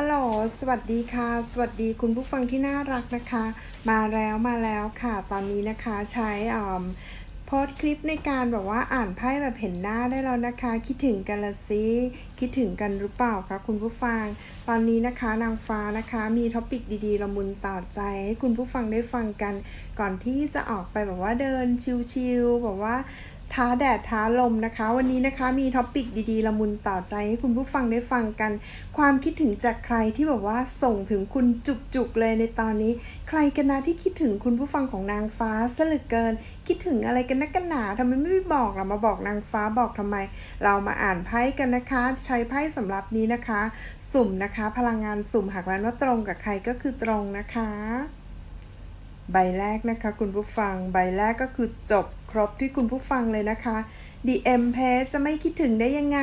ฮัลโหล สวัสดีค่ะ สวัสดีคุณผู้ฟังที่น่ารักนะคะ มาแล้วมาแล้วค่ะ ตอนนี้นะคะใช้อ่าโพสคลิปในการแบบว่าอ่านไพ่แบบเห็นหน้าได้แล้วนะคะ คิดถึงกันละซิคิดถึงกันหรือเปล่าคะคุณผู้ฟัง ตอนนี้นะคะนางฟ้านะคะมีท็อปิกดีๆละมุนต่อใจให้คุณผู้ฟังได้ฟังกัน ก่อนที่จะออกไปแบบว่าเดินชิลๆแบบว่า ท้าแดดท้าลมนะคะ วันนี้นะคะมีท็อปิกดีๆ ละมุนต่อใจให้คุณผู้ฟังได้ฟังกัน ความคิดถึงจากใครที่แบบว่าส่งถึงคุณจุกๆเลยในตอนนี้ ใครกันนะที่คิดถึงคุณผู้ฟังของนางฟ้าซะเหลือเกิน คิดถึงอะไรกันนักกันหนาทำไมไม่บอกล่ะมาบอกนางฟ้าบอกทำไม เรามาอ่านไพ่กันนะคะ ใช้ไพ่สำหรับนี้นะคะ สุ่มนะคะ พลังงานสุ่มหากแม้ว่าตรงกับใครก็คือตรงนะคะ ใบแรกนะคะ คุณผู้ฟังใบแรกก็คือจบ ครบที่คุณผู้ฟังเลยนะคะ DM p a จะไม่คิดถึงได้ยังไง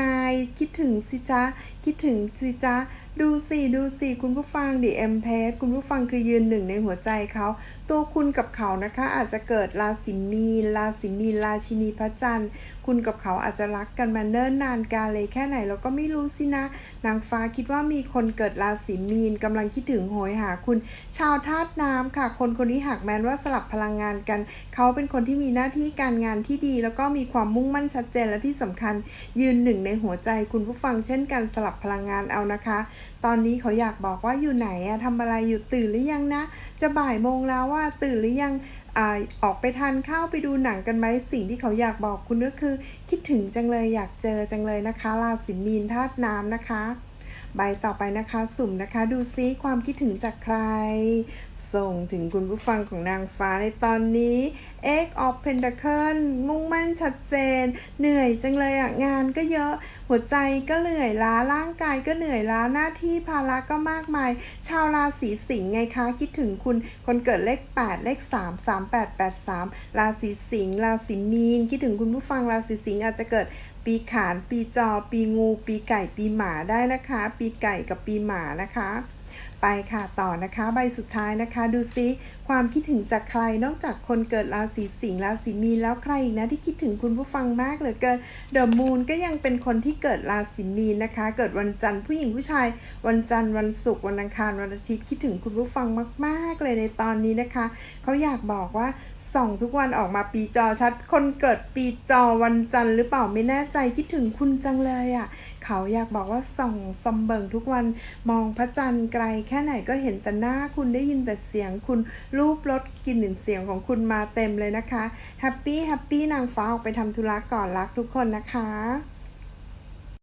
คิดถึงสิจ๊ะ คิดถึงสิจ๊ะ ดูสิดูสิคุณผู้ฟัง DM p a คุณผู้ฟังคือยืนหนึ่งในหัวใจเขาตัวคุณกับเขานะคะอาจจะเกิดราศีมีนราศีมีนราชินีพระจันทร์ คุณกับเขาอาจจะรักกันมาเนิ่นนานกาเลยแค่ไหนเราก็ไม่รู้สินะ นางฟ้าคิดว่ามีคนเกิดราศีมีนกำลังคิดถึงโหยหาคุณ ชาวธาตุน้ำค่ะ คนคนนี้หากแม้นว่าสลับพลังงานกัน เขาเป็นคนที่มีหน้าที่การงานที่ดี แล้วก็มีความมุ่งมั่นชัดเจนและที่สำคัญยืนหนึ่งในหัวใจคุณผู้ฟังเช่นกันสลับพลังงานเอานะคะ ตอนนี้เขาอยากบอกว่าอยู่ไหนอะทำอะไรอยู่ตื่นหรือยังนะ จะบ่ายโมงแล้วว่าตื่นหรือยังอาออกไปทานข้าวไปดูหนังกันไหมสิ่งที่เขาอยากบอกคุณก็คือ คิดถึงจังเลยอยากเจอจังเลยนะคะราศีมีนธาตุน้ำนะคะ ใบต่อไปนะคะสุ่มนะคะ ดูซิความคิดถึงจากใคร ส่งถึงคุณผู้ฟังของนางฟ้าในตอนนี้ Egg of Pentacle มุ่งมั่นชัดเจน เหนื่อยจังเลยอะงานก็เยอะหัวใจก็เหนื่อยล้าร่างกายก็เหนื่อยล้าหน้าที่ภาระก็มากมาย ชาวราศีสิงห์ไงคะคิดถึงคุณคนเกิดเลข 8 เลข 3 3 8 8 3 ราศีสิงห์ราศีมีน คิดถึงคุณผู้ฟังราศีสิงห์อาจจะเกิด ปีขาน ปีจอ ปีงู ปีไก่ ปีหมาได้นะคะ ปีไก่กับปีหมานะคะ ไปค่ะต่อนะคะใบสุดท้ายนะคะ ดูซิความคิดถึงจากใครนอกจากคนเกิดราศีสิงห์ราศีมีนแล้วใครอีกนะที่คิดถึงคุณผู้ฟังมากเหลือเกินเดอะมูนก็ยังเป็นคนที่เกิดราศีมีนนะคะ เกิดวันจันทร์ผู้หญิงผู้ชาย วันจันทร์วันศุกร์วันอังคารวันอาทิตย์คิดถึงคุณผู้ฟังมาก ๆ เลยในตอนนี้นะคะเขาอยากบอกว่าส่องทุกวันออกมาปีจอชัด คนเกิดปีจอวันจันทร์หรือเปล่าไม่แน่ใจคิดถึงคุณจังเลยอะ่ะ เขาอยากบอกว่าส่องซอมเบิงทุกวันมองพระจันทร์ไกลแค่ไหนก็เห็นแต่หน้าคุณได้ยินแต่เสียงคุณรูปรสกลิ่นเสียงของคุณมาเต็มเลยนะคะแฮปปี้แฮปปี้นางฟ้าออกไปทำธุระก่อนรักทุกคนนะคะ